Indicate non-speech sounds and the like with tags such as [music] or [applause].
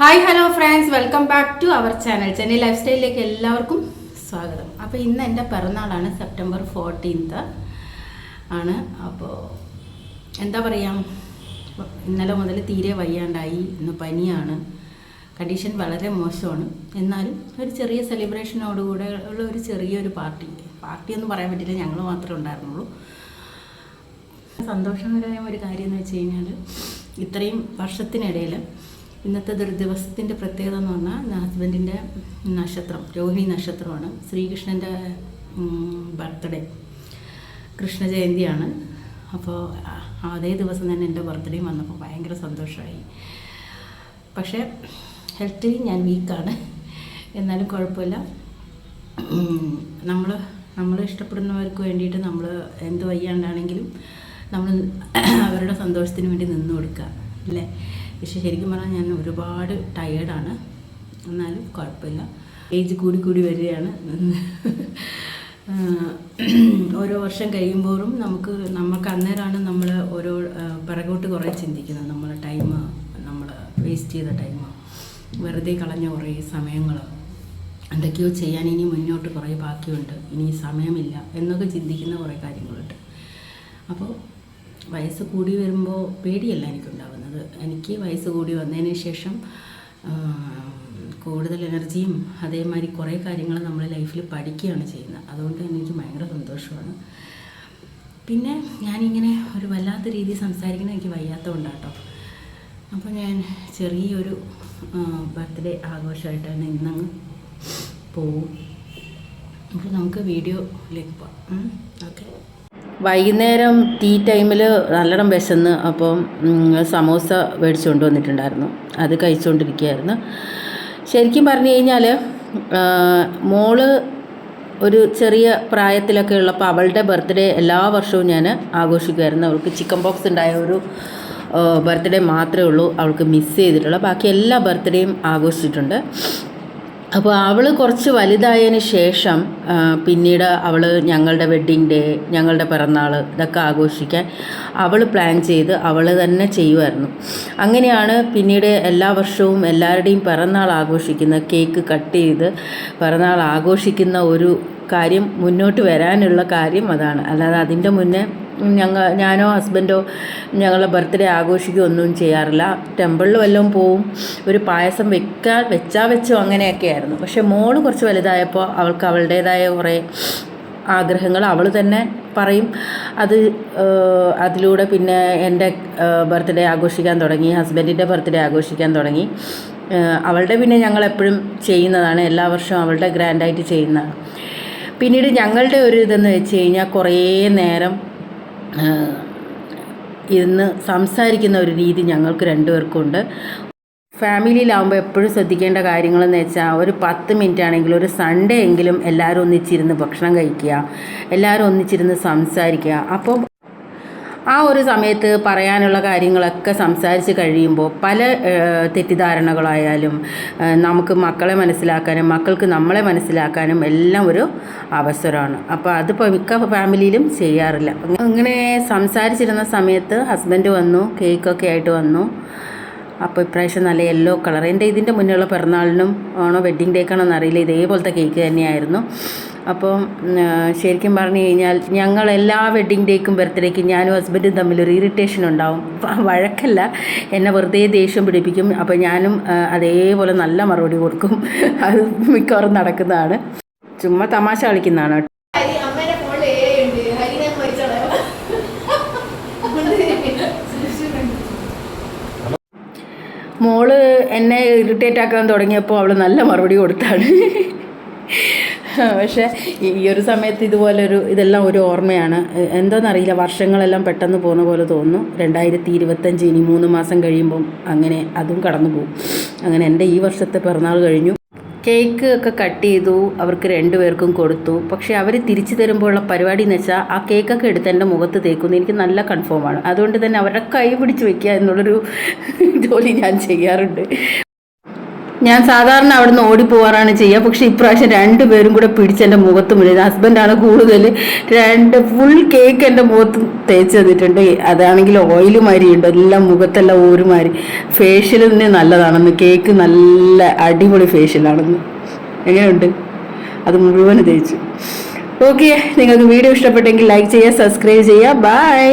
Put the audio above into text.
Hi hello friends welcome back to our channel Chennai life സ്റ്റൈലിലേക്ക് എല്ലാവർക്കും സ്വാഗതം. അപ്പോൾ ഇന്ന് എന്റെ പിറന്നാളാണ് സെപ്റ്റംബർ ഫോർട്ടീൻത്ത് ആണ്. അപ്പോൾ എന്താ പറയുക ഇന്നലെ മുതൽ തീരെ വയ്യാണ്ടായി. ഇന്ന് പനിയാണ്. കണ്ടീഷൻ വളരെ മോശമാണ്. എന്നാലും ഒരു ചെറിയ സെലിബ്രേഷനോടുകൂടെ ഉള്ള ഒരു ചെറിയൊരു പാർട്ടി പാർട്ടി എന്ന് പറയാൻ പറ്റില്ല. ഞങ്ങൾ മാത്രമേ ഉണ്ടായിരുന്നുള്ളൂ. സന്തോഷകരമായ ഒരു കാര്യം എന്ന് വെച്ച് കഴിഞ്ഞാൽ ഇത്രയും വർഷത്തിനിടയിൽ ഇന്നത്തെ ഒരു ദിവസത്തിന്റെ പ്രത്യേകത എന്ന് പറഞ്ഞാൽ ഹസ്ബൻഡിന്റെ നക്ഷത്രം രോഹിണി നക്ഷത്രമാണ്. ശ്രീകൃഷ്ണന്റെ ബർത്ത്ഡേ കൃഷ്ണ ജയന്തിയാണ് അപ്പോൾ അതേ ദിവസം തന്നെ എന്റെ ബർത്ത്ഡേയും വന്നപ്പോൾ ഭയങ്കര സന്തോഷമായി. പക്ഷേ ഹെൽത്തിൽ ഞാൻ വീക്കാണ്. എന്നാലും കുഴപ്പമില്ല. നമ്മൾ നമ്മൾ ഇഷ്ടപ്പെടുന്നവർക്ക് വേണ്ടിയിട്ട് നമ്മൾ എന്ത് വയ്യാണ്ടാണെങ്കിലും നമ്മൾ അവരുടെ സന്തോഷത്തിന് വേണ്ടി നിന്ന് കൊടുക്കുക അല്ലേ? പക്ഷെ ശരിക്കും പറഞ്ഞാൽ ഞാൻ ഒരുപാട് ടയേർഡാണ് എന്നാലും കുഴപ്പമില്ല. ഏജ് കൂടി കൂടി വരികയാണ്. ഓരോ വർഷം കഴിയുമ്പോഴും നമുക്ക് നമുക്ക് അന്നേരമാണ് നമ്മൾ ഓരോ പിറകോട്ട് കുറേ ചിന്തിക്കുന്നത്. നമ്മളെ ടൈം നമ്മൾ വേസ്റ്റ് ചെയ്ത ടൈം വെറുതെ കളഞ്ഞ കുറേ സമയങ്ങൾ. എന്തൊക്കെയോ ചെയ്യാൻ ഇനി മുന്നോട്ട് കുറേ ബാക്കിയുണ്ട്. ഇനി സമയമില്ല എന്നൊക്കെ ചിന്തിക്കുന്ന കുറേ കാര്യങ്ങളുണ്ട്. അപ്പോൾ വയസ്സ് കൂടി വരുമ്പോൾ പേടിയല്ല എനിക്കുണ്ടാവുന്നത് എനിക്ക് വയസ്സ് കൂടി വന്നതിന് ശേഷം കൂടുതൽ എനർജിയും അതേമാതിരി കുറേ കാര്യങ്ങൾ നമ്മൾ ലൈഫിൽ പഠിക്കുകയാണ് ചെയ്യുന്നത്. അതുകൊണ്ട് തന്നെ എനിക്ക് ഭയങ്കര സന്തോഷമാണ്. പിന്നെ ഞാനിങ്ങനെ ഒരു വല്ലാത്ത രീതിയിൽ സംസാരിക്കുന്നത് എനിക്ക് വയ്യാത്തതുകൊണ്ടാട്ടോ. അപ്പോൾ ഞാൻ ചെറിയൊരു ബർത്ത്ഡേ ആഘോഷമായിട്ടാണ് ഇന്നങ്ങ് പോവും. അപ്പോൾ നമുക്ക് വീഡിയോയിലേക്ക് പോവാം. ഓക്കെ. വൈകുന്നേരം ടീ ടൈമിൽ നല്ലോണം വിശന്ന് അപ്പം സമോസ മേടിച്ചു കൊണ്ടുവന്നിട്ടുണ്ടായിരുന്നു അത് കഴിച്ചുകൊണ്ടിരിക്കുകയായിരുന്നു. ശരിക്കും പറഞ്ഞു കഴിഞ്ഞാൽ മോൾ ഒരു ചെറിയ പ്രായത്തിലൊക്കെ ഉള്ളപ്പോൾ അവളുടെ ബർത്ത്ഡേ എല്ലാ വർഷവും ഞാൻ ആഘോഷിക്കുമായിരുന്നു. അവൾക്ക് ചിക്കൻ ബോക്സ് ഉണ്ടായ ഒരു ബർത്ത്ഡേ മാത്രമേ ഉള്ളൂ അവൾക്ക് മിസ് ചെയ്തിട്ടുള്ളൂ. ബാക്കി എല്ലാ ബർത്ത്ഡേയും ആഘോഷിച്ചിട്ടുണ്ട്. അപ്പോൾ അവൾ കുറച്ച് വലുതായതിന് ശേഷം പിന്നീട് അവൾ ഞങ്ങളുടെ വെഡ്ഡിങ് ഡേ ഞങ്ങളുടെ പിറന്നാൾ ഇതൊക്കെ ആഘോഷിക്കാൻ അവൾ പ്ലാൻ ചെയ്ത് അവൾ തന്നെ ചെയ്യുമായിരുന്നു. അങ്ങനെയാണ് പിന്നീട് എല്ലാ വർഷവും എല്ലാവരുടെയും പിറന്നാൾ ആഘോഷിക്കുന്ന കേക്ക് കട്ട് ചെയ്ത് പിറന്നാൾ ആഘോഷിക്കുന്ന ഒരു കാര്യം മുന്നോട്ട് വരാനുള്ള കാര്യം അതാണ്. അല്ലാതെ അതിന്റെ മുന്നേ ഞങ്ങൾ ഞാനോ ഹസ്ബൻഡോ ഞങ്ങളെ ബർത്ത്ഡേ ആഘോഷിക്കുകയൊന്നും ചെയ്യാറില്ല. ടെമ്പിളിൽ വല്ലതും പോവും ഒരു പായസം വെക്കാൻ വെച്ചാൽ വെച്ചോ അങ്ങനെയൊക്കെ ആയിരുന്നു പക്ഷേ മോൾ കുറച്ച് വലുതായപ്പോൾ അവൾക്ക് അവളുടേതായ കുറേ ആഗ്രഹങ്ങൾ അവൾ തന്നെ പറയും. അത് അതിലൂടെ പിന്നെ എന്റെ ബർത്ത്ഡേ ആഘോഷിക്കാൻ തുടങ്ങി ഹസ്ബൻഡിന്റെ ബർത്ത്ഡേ ആഘോഷിക്കാൻ തുടങ്ങി. അവളുടെ പിന്നെ ഞങ്ങൾ എപ്പോഴും ചെയ്യുന്നതാണ്. എല്ലാ വർഷവും അവളുടെ ഗ്രാൻഡായിട്ട് ചെയ്യുന്നതാണ്. പിന്നീട് ഞങ്ങളുടെ ഒരു ഇതെന്ന് വെച്ച് കഴിഞ്ഞാൽ കുറേ നേരം ഇന്ന് സംസാരിക്കുന്ന ഒരു രീതി ഞങ്ങൾക്ക് രണ്ടുപേർക്കുണ്ട് ഫാമിലിയിലാവുമ്പോൾ എപ്പോഴും ശ്രദ്ധിക്കേണ്ട കാര്യങ്ങളെന്ന് വെച്ചാൽ ഒരു പത്ത് മിനിറ്റ് ആണെങ്കിലും ഒരു സൺഡേ എങ്കിലും എല്ലാവരും ഒന്നിച്ചിരുന്ന് ഭക്ഷണം കഴിക്കുക എല്ലാവരും ഒന്നിച്ചിരുന്ന് സംസാരിക്കുക. അപ്പോൾ ആ ഒരു സമയത്ത് പറയാനുള്ള കാര്യങ്ങളൊക്കെ സംസാരിച്ച് കഴിയുമ്പോൾ പല തെറ്റിദ്ധാരണകളായാലും നമുക്ക് മക്കളെ മനസ്സിലാക്കാനും മക്കൾക്ക് നമ്മളെ മനസ്സിലാക്കാനും എല്ലാം ഒരു അവസരമാണ്. അപ്പോൾ അതിപ്പോൾ മിക്ക ഫാമിലിയിലും ചെയ്യാറില്ല. അങ്ങനെ സംസാരിച്ചിരുന്ന സമയത്ത് ഹസ്ബൻഡ് വന്നു കേക്കൊക്കെ ആയിട്ട് വന്നു. അപ്പോൾ ഇപ്രാവശ്യം നല്ല യെല്ലോ കളർ. എന്റെ ഇതിന്റെ മുന്നുള്ള പിറന്നാളിനും ആണോ വെഡ്ഡിങ് ഡേക്കാണോ എന്നറിയില്ല. ഇതേപോലത്തെ കേക്ക് തന്നെയായിരുന്നു. അപ്പോൾ ശരിക്കും പറഞ്ഞു കഴിഞ്ഞാൽ ഞങ്ങൾ എല്ലാ വെഡ്ഡിങ് ഡേക്കും ബർത്ത്ഡേക്കും ഞാനും ഹസ്ബൻഡും തമ്മിലൊരു ഇറിറ്റേഷൻ ഉണ്ടാവും. വഴക്കല്ല. എന്നെ വെറുതെ ദേഷ്യം പിടിപ്പിക്കും. അപ്പോൾ ഞാനും അതേപോലെ നല്ല മറുപടി കൊടുക്കും. അത് മിക്കവാറും നടക്കുന്നതാണ്. ചുമ്മാ തമാശ കളിക്കുന്നതാണ് മോൾ എന്നെ ഇറിറ്റേറ്റ് ആക്കാൻ തുടങ്ങിയപ്പോൾ അവൾ നല്ല മറുപടി കൊടുത്താണ്. [laughs] പക്ഷേ ഈ ഒരു സമയത്ത് ഇതുപോലൊരു ഇതെല്ലാം ഒരു ഓർമ്മയാണ്. എന്താണെന്നറിയില്ല വർഷങ്ങളെല്ലാം പെട്ടെന്ന് പോകുന്ന പോലെ തോന്നുന്നു. രണ്ടായിരത്തി ഇരുപത്തഞ്ച് ഇനി മൂന്ന് മാസം കഴിയുമ്പം അങ്ങനെ അതും കടന്നു പോകും. അങ്ങനെ എന്റെ ഈ വർഷത്തെ പിറന്നാൾ കഴിഞ്ഞു. കേക്ക് ഒക്കെ കട്ട് ചെയ്തു അവർക്ക് രണ്ടുപേർക്കും കൊടുത്തു. പക്ഷേ അവർ തിരിച്ചു തരുമ്പോഴുള്ള പരിപാടി എന്ന് വെച്ചാൽ ആ കേക്കൊക്കെ എടുത്ത് എന്റെ മുഖത്ത് തേക്കുന്നു. എനിക്ക് നല്ല കൺഫേമാണ് അതുകൊണ്ട് തന്നെ അവരുടെ കൈ പിടിച്ച് വെക്കുക എന്നുള്ളൊരു [laughs] ജോലി ഞാൻ ചെയ്യാറുണ്ട്. ഞാൻ സാധാരണ അവിടുന്ന് ഓടിപ്പോവാറാണ് ചെയ്യുക. പക്ഷെ ഇപ്രാവശ്യം രണ്ടുപേരും കൂടെ പിടിച്ച് എന്റെ മുഖത്ത് മുഴുവൻ ഹസ്ബൻഡാണ് കൂടുതൽ രണ്ട് ഫുൾ കേക്ക് എന്റെ മുഖത്ത് തേച്ച് തന്നിട്ടുണ്ട്. അതാണെങ്കിൽ ഓയിൽ മാരിയുണ്ട്. എല്ലാം മുഖത്തെല്ലാം ഊരുമാരി ഫേഷ്യൽ തന്നെ നല്ലതാണെന്ന്. കേക്ക് നല്ല അടിപൊളി ഫേഷ്യലാണെന്ന് എങ്ങനെയുണ്ട്? അത് മുഴുവൻ തേച്ചു. ഓക്കെ നിങ്ങൾക്ക് വീഡിയോ ഇഷ്ടപ്പെട്ടെങ്കിൽ ലൈക്ക് ചെയ്യുക സബ്സ്ക്രൈബ് ചെയ്യുക. ബൈ